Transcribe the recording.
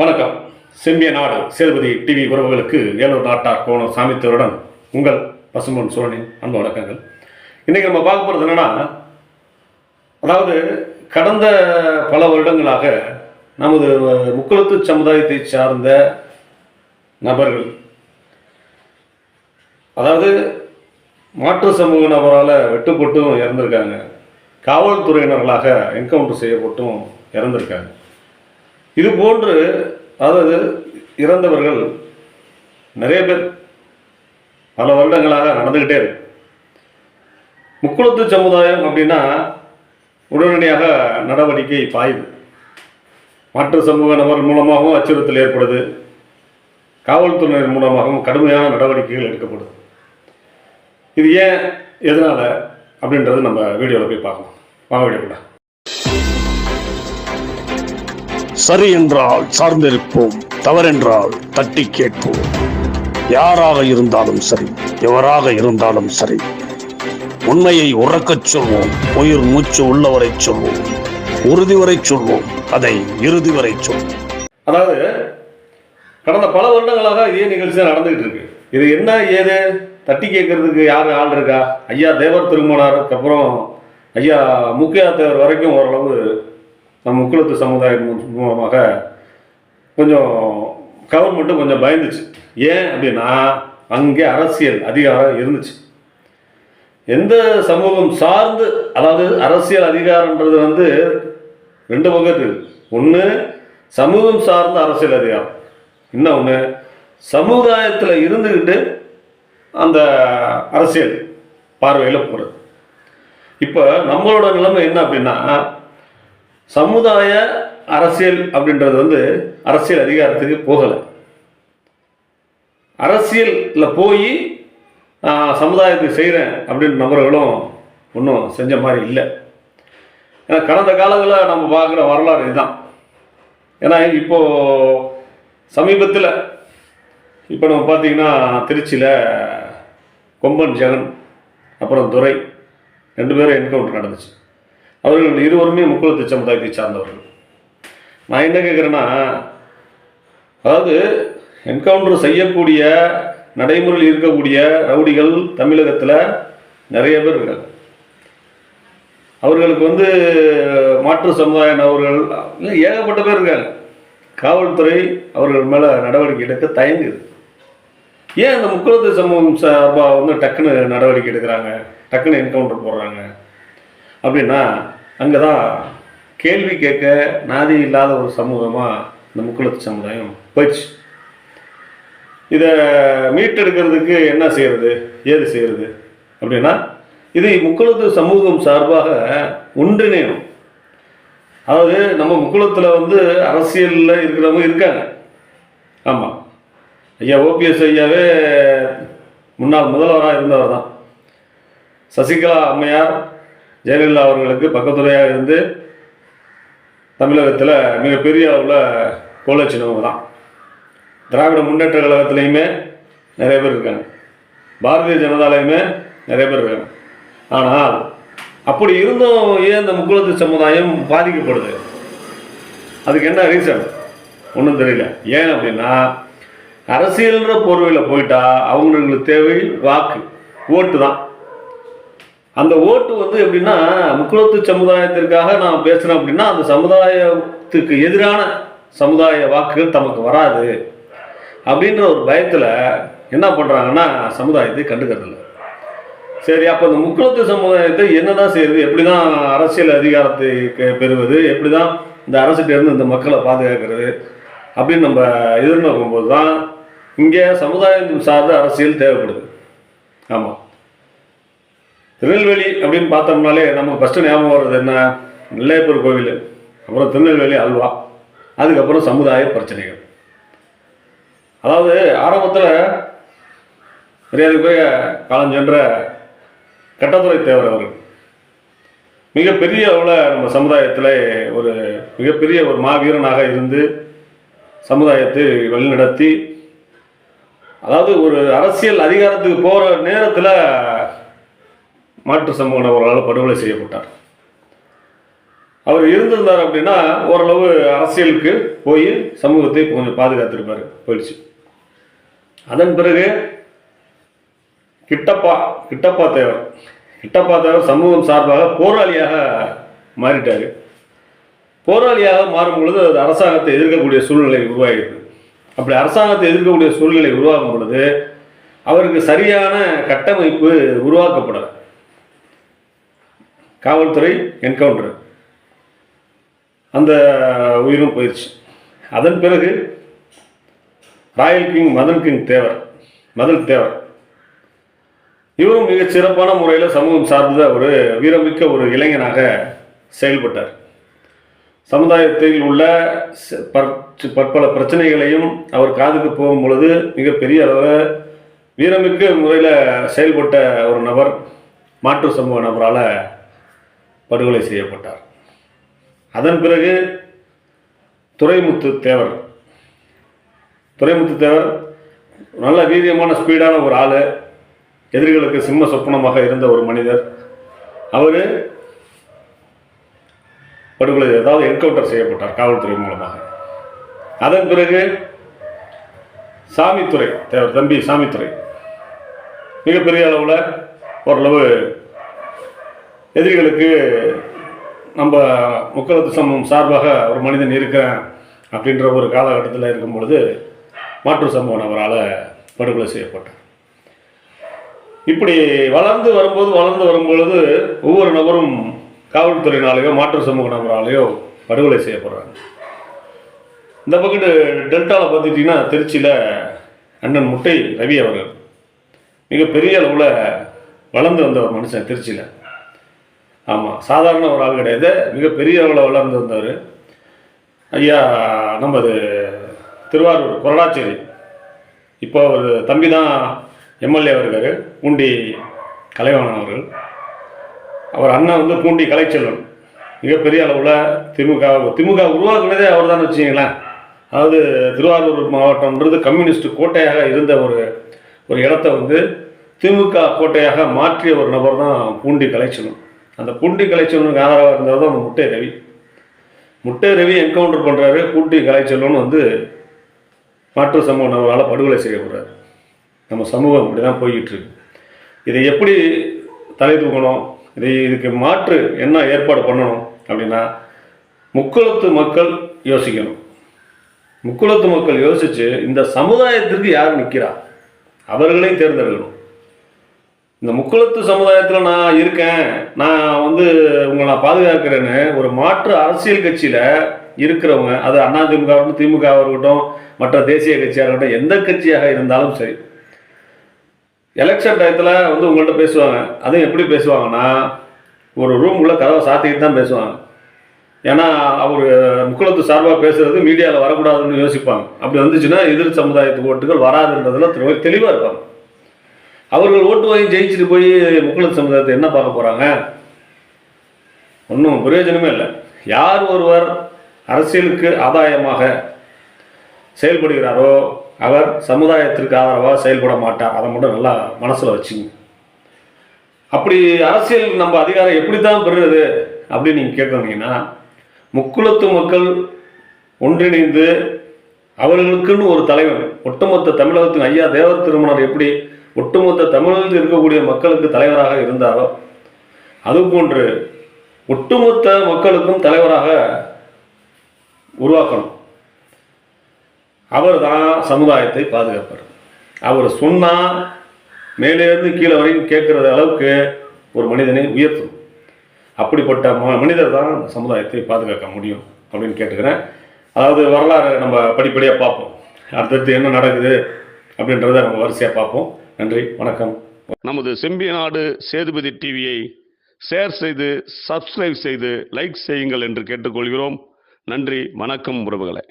வணக்கம். செம்பிய நாடு சேதுபதி டிவி உறவுகளுக்கு ஏலூர் நாட்டார் கோணம் சாமித்தருடன் உங்கள் பசும்பொன் சோழனின் அன்பு வணக்கங்கள். இன்றைக்கி நம்ம பார்க்க போகிறது என்னென்னா அதாவது கடந்த பல வருடங்களாக நமது முக்குளத்து சமுதாயத்தை சார்ந்த நபர்கள் அதாவது மாற்று சமூக நபரால் வெட்டுப்பட்டும் இறந்துருக்காங்க. காவல்துறையினர்களாக என்கவுண்டர் செய்யப்பட்டும் இறந்துருக்காங்க. இது போன்று அதாவது இறந்தவர்கள் நிறைய பேர் பல வருடங்களாக நடந்துக்கிட்டே இருக்கு. முக்குளத்து சமுதாயம் அப்படின்னா உடனடியாக நடவடிக்கை பாயுது. மற்ற சமூக நபர் மூலமாகவும் அச்சுறுத்தல் ஏற்படுது. காவல்துறையினர் மூலமாகவும் கடுமையான நடவடிக்கைகள் எடுக்கப்படுது. இது ஏன் எதனால் அப்படின்றது நம்ம வீடியோவில் போய் பார்க்கலாம். வாங்க வீடியோ சரி என்றால் சார்ந்திருப்போம் தவறென்றால் தட்டி கேட்போம். யாராக இருந்தாலும் சரி எவராக இருந்தாலும் சரி உண்மையை உறக்கச் சொல்வோம் உயிர் மூச்சு உள்ளவரை சொல்வோம் உறுதி வரை சொல்வோம் அதை இறுதி வரை சொல்வோம். அதாவது கடந்த பல வருடங்களாக இதே நிகழ்ச்சி நடந்துகிட்டு இருக்கு. இது என்ன ஏது? தட்டி கேட்கறதுக்கு யார் ஆள் இருக்கா? ஐயா தேவர் திருமணாருக்கு அப்புறம் ஐயா முக்கிய தேவர் வரைக்கும் ஓரளவு நம்ம முக்குளத்து சமுதாயம் மூலமாக கொஞ்சம் கவர்மெண்ட்டும் கொஞ்சம் பயந்துச்சு. ஏன் அப்படின்னா அங்கே அரசியல் அதிகாரம் இருந்துச்சு. எந்த சமூகம் சார்ந்து அதாவது அரசியல் அதிகாரன்றது வந்து ரெண்டு பக்கத்து இருக்குது ஒன்று சமூகம் சார்ந்த அரசியல் அதிகாரம். இன்னொன்று சமுதாயத்தில் இருந்துக்கிட்டு அந்த அரசியல் பார்வையில் போகிறது இப்போ நம்மளோட நிலைமை என்ன அப்படின்னா சமுதாய அரசியல் அப்படின்றது வந்து அரசியல் அதிகாரத்துக்கு போகலை. அரசியலில் போய் சமுதாயத்துக்கு செய்கிறேன் அப்படின்ற நபர்களும் ஒன்றும் செஞ்ச மாதிரி இல்லை. ஏன்னா கடந்த காலங்களில் நம்ம பார்க்குற வரலாறு இதுதான். ஏன்னா இப்போது சமீபத்தில் இப்போ நம்ம பார்த்தீங்கன்னா திருச்சியில் கொம்பன் ஜெகன் அப்புறம் துரை ரெண்டு பேரும் என்கவுண்டர் நடந்துச்சு. அவர்கள் இருவருமே முக்குளத்து சமுதாயத்தை சார்ந்தவர்கள். நான் என்ன கேட்குறேன்னா அதாவது என்கவுண்டர் செய்யக்கூடிய நடைமுறையில் இருக்கக்கூடிய ரவுடிகள் தமிழகத்தில் நிறைய பேர் இருக்காங்க. அவர்களுக்கு வந்து மாற்று சமுதாய நபர்கள் இல்லை ஏகப்பட்ட பேர் இருக்காங்க. காவல்துறை அவர்கள் மேலே நடவடிக்கை எடுக்க தயங்குது. ஏன் அந்த முக்குளத்து சமூகம் சார்பாக வந்து டக்குன்னு நடவடிக்கை எடுக்கிறாங்க? டக்குன்னு என்கவுண்டர் போடுறாங்க. அப்படின்னா அங்கே தான் கேள்வி கேட்க நாதி இல்லாத ஒரு சமூகமாக இந்த முக்குளத்து சமுதாயம் போயிடுச்சு. இதை மீட்டெடுக்கிறதுக்கு என்ன செய்கிறது ஏது செய்யறது? அப்படின்னா இது முக்குளத்து சமூகம் சார்பாக ஒன்றிணையணும். அதாவது நம்ம முக்குளத்தில் வந்து அரசியலில் இருக்கிறவங்க இருக்காங்க. ஆமாம் ஐயா ஓபிஎஸ் ஐயாவே முன்னாள் முதல்வராக இருந்தவர் தான் சசிகலா அம்மையார் ஜெயலலிதா அவர்களுக்கு பக்கத்துறையாக இருந்து தமிழகத்தில் மிகப்பெரிய அளவில் கோலச்சினவங்க தான். திராவிட முன்னேற்ற கழகத்துலேயுமே நிறைய பேர் இருக்காங்க. பாரதிய ஜனதாலையுமே நிறைய பேர் இருக்காங்க. ஆனால் அப்படி இருந்தும் ஏன் இந்த முக்குளத்து சமுதாயம் பாதிக்கப்படுது? அதுக்கு என்ன ரீசன் ஒன்றும் தெரியல. ஏன் அப்படின்னா அரசியல்ன்ற போர்வையில் போயிட்டா அவங்களுக்கு தேவை வாக்கு ஓட்டு தான். அந்த ஓட்டு வந்து எப்படின்னா முக்குளத்து சமுதாயத்திற்காக நான் பேசுகிறேன் அப்படின்னா அந்த சமுதாயத்துக்கு எதிரான சமுதாய வாக்குகள் தமக்கு வராது அப்படின்ற ஒரு பயத்தில் என்ன பண்ணுறாங்கன்னா சமுதாயத்தை கண்டுக்கிறதில்ல சரி அப்போ இந்த முக்குளத்து சமுதாயத்தை என்னதான் செய்யுது எப்படி தான் அரசியல் அதிகாரத்தை பெ- பெறுவது? எப்படி தான் இந்த அரசுகிட்டேருந்து இந்த மக்களை பாதுகாக்கிறது? அப்படின்னு நம்ம எதிர்நோக்கும் போது தான் இங்கே சமுதாயம் சார்ந்த அரசியல் தேவைப்படுது. ஆமாம் திருநெல்வேலி அப்படின்னு பார்த்தோம்னாலே நமக்கு ஃபஸ்ட்டு ஞாபகம் வர்றது என்ன? நெல்லையப்பர் கோவில் அப்புறம் திருநெல்வேலி அல்வா அதுக்கப்புறம் சமுதாய பிரச்சனைகள். அதாவது ஆரம்பத்தில் மரியாதைக்குரிய காலஞ்சென்ற கட்டத்துறை தேவர் அவர்கள். மிகப்பெரிய அளவில் நம்ம சமுதாயத்தில் ஒரு மிகப்பெரிய ஒரு மாவீரனாக இருந்து சமுதாயத்தை வழிநடத்தி அதாவது ஒரு அரசியல் அதிகாரத்துக்கு போகிற நேரத்தில் மாற்று சமூக நபர்களால் படுகொலை செய்யப்பட்டார். அவர் இருந்திருந்தார் அப்படின்னா ஓரளவு அரசியலுக்கு போய் சமூகத்தை கொஞ்சம் பாதுகாத்திருப்பார். போயிடுச்சு. அதன் பிறகு கிட்டப்பா கிட்டப்பா தேவர் கிட்டப்பா தேவர் சமூகம் சார்பாக போராளியாக மாறிட்டார். போராளியாக மாறும் பொழுது அது அரசாங்கத்தை எதிர்க்கக்கூடிய சூழ்நிலை உருவாகிருக்கு அப்படி அரசாங்கத்தை எதிர்க்கக்கூடிய சூழ்நிலை உருவாகும் பொழுது அவருக்கு சரியான கட்டமைப்பு உருவாக்கப்படலை. காவல்துறை என்கவுண்டர். அந்த உயிரும் போயிடுச்சு. அதன் பிறகு royal king Madan king Devar Madan Devar. இவரும் மிகச் சிறப்பான முறையில் சமூகம் சார்ந்த ஒரு வீரமிக்க ஒரு இளைஞனாக செயல்பட்டார். சமுதாயத்தில் உள்ள பற்பல பிரச்சனைகளையும் அவர் காதுக்கு போகும் பொழுது மிகப்பெரிய அளவில் வீரமிக்க முறையில் செயல்பட்ட ஒரு நபர் மாற்று சமூக நபரால் படுகொலை செய்யப்பட்டார். அதன் பிறகு துரைமுத்து தேவர் துரைமுத்து தேவர் நல்ல வீரியமான ஸ்பீடான ஒரு ஆள் எதிரிகளுக்கு சிம்ம சொப்பனமாக இருந்த ஒரு மனிதர். அவர் படுகொலை அதாவது என்கவுண்டர் செய்யப்பட்டார் காவல்துறை மூலமாக. அதன் பிறகு சாமித்துறை தேவர் தம்பி சாமித்துறை மிகப்பெரிய அளவில் ஓரளவு எதிரிகளுக்கு நம்ம முக்களத்து சமூகம் சார்பாக ஒரு மனிதன் இருக்கிறேன் அப்படின்ற ஒரு காலகட்டத்தில் இருக்கும் பொழுது மாற்று சமூக நபரால் படுகொலை செய்யப்பட்டார். இப்படி வளர்ந்து வரும்போது வளர்ந்து வரும்பொழுது ஒவ்வொரு நபரும் காவல்துறையினாலேயோ மாற்று சமூக நபராலேயோ படுகொலை செய்யப்படுறாங்க. இந்த பக்கத்து டெல்டாவில் பார்த்துட்டிங்கன்னா திருச்சியில் அண்ணன் முட்டை ரவி அவர்கள் மிகப்பெரிய அளவில் வளர்ந்து வந்த ஒரு மனுஷன் திருச்சியில். ஆமாம் சாதாரண ஒரு ஆள் கிடையாது. மிகப்பெரிய அளவில் வளர்ந்துருந்தார் ஐயா நமது திருவாரூர் கொரடாச்சேரி. இப்போ அவர் தம்பி தான் எம்எல்ஏ இருக்கார். பூண்டி கலைவாணன் அவர்கள். அவர் அண்ணன் வந்து பூண்டி கலைச்செல்வன். மிகப்பெரிய அளவில் திமுக திமுக உருவாக்குனதே அவர் தான் வச்சுங்களேன் அதாவது திருவாரூர் மாவட்டம்ன்றது கம்யூனிஸ்ட் கோட்டையாக இருந்த ஒரு ஒரு இடத்த வந்து திமுக கோட்டையாக மாற்றிய ஒரு நபர் தான் பூண்டி கலைச்செல்வன். அந்த பூண்டி கலைச்செல்வனுக்கு ஆதரவாக இருந்தால் தான் முட்டை ரவி. முட்டை ரவி என்கவுண்டர் பண்ணுறாரு பூண்டி கலைச்செல்வன் வந்து மாற்று சமூக நம்மளால் படுகொலை செய்யப்படுறாரு நம்ம சமூகம் இப்படி தான் போய்கிட்டு இருக்கு இதை எப்படி தலை தூக்கணும்? இதை இதுக்கு மாற்று என்ன ஏற்பாடு பண்ணணும் அப்படின்னா முக்குளத்து மக்கள் யோசிக்கணும். முக்குளத்து மக்கள் யோசித்து இந்த சமுதாயத்திற்கு யார் நிற்கிறா அவர்களையும் தேர்ந்தெடுக்கணும். இந்த முக்குளத்து சமுதாயத்தில் நான் இருக்கேன். நான் வந்து உங்களை நான் பாதுகாக்கிறேன்னு ஒரு மாற்று அரசியல் கட்சியில் இருக்கிறவங்க அது அதிமுக இருக்கட்டும் திமுக இருக்கட்டும் மற்ற தேசிய கட்சியாக இருக்கட்டும் எந்த கட்சியாக இருந்தாலும் சரி. எலெக்ஷன் டயத்தில் வந்து உங்கள்கிட்ட பேசுவாங்க. அதுவும் எப்படி பேசுவாங்கன்னா ஒரு ரூமுக்குள்ளே கதவை சாத்திக்கிட்டு தான் பேசுவாங்க. ஏன்னா அவர் முக்குளத்து சார்பாக பேசுறது மீடியாவில் வரக்கூடாதுன்னு யோசிப்பாங்க. அப்படி வந்துச்சுன்னா எதிர் சமுதாயத்து ஓட்டுகள் வராதுன்றதுல தெளிவாக இருப்பாங்க. அவர்கள் ஓட்டு வாங்கி ஜெயிச்சுட்டு போய் முக்குளத்து சமுதாயத்தை என்ன பார்க்க போகிறாங்க ஒன்றும் பிரயோஜனமே இல்லை. யார் ஒருவர் அரசியலுக்கு ஆதாயமாக செயல்படுகிறாரோ அவர் சமுதாயத்திற்கு ஆதரவாக செயல்பட மாட்டார். அதை மட்டும் நல்லா மனசில் வச்சுங்க. அப்படி அரசியல் நம்ம அதிகாரம் எப்படி தான் பெறுறது அப்படின்னு நீங்கள் கேட்குறீங்கன்னா முக்குளத்து மக்கள் ஒன்றிணைந்து அவர்களுக்குன்னு ஒரு தலைவன் ஒட்டுமொத்த தமிழகத்தின் ஐயா தேவ திருமணர் எப்படி ஒட்டுமொத்த தமிழகத்தில் இருக்கக்கூடிய மக்களுக்கு தலைவராக இருந்தாரோ அதுபோன்று ஒட்டுமொத்த மக்களுக்கும் தலைவராக உருவாக்கணும். அவர் தான் சமுதாயத்தை பாதுகாப்பார் அவர் சொன்னால் மேலேருந்து கீழே வரைக்கும் கேட்குற அளவுக்கு ஒரு மனிதனை உயர்த்தும். அப்படிப்பட்ட ம- மனிதர் தான் அந்த சமுதாயத்தை பாதுகாக்க முடியும் அப்படின்னு கேட்டுக்கிறேன். அதாவது வரலாறு நம்ம படிப்படியாக பார்ப்போம். அடுத்தடுத்து என்ன நடக்குது அப்படின்றத நம்ம வரிசையாக பார்ப்போம். நன்றி வணக்கம். நமது செம்பியநாடு சேதுபதி டிவியை ஷேர் செய்து சப்ஸ்கிரைப் செய்து லைக் செய்யுங்கள் என்று கேட்டுக்கொள்கிறோம். நன்றி வணக்கம் உறவுகளை.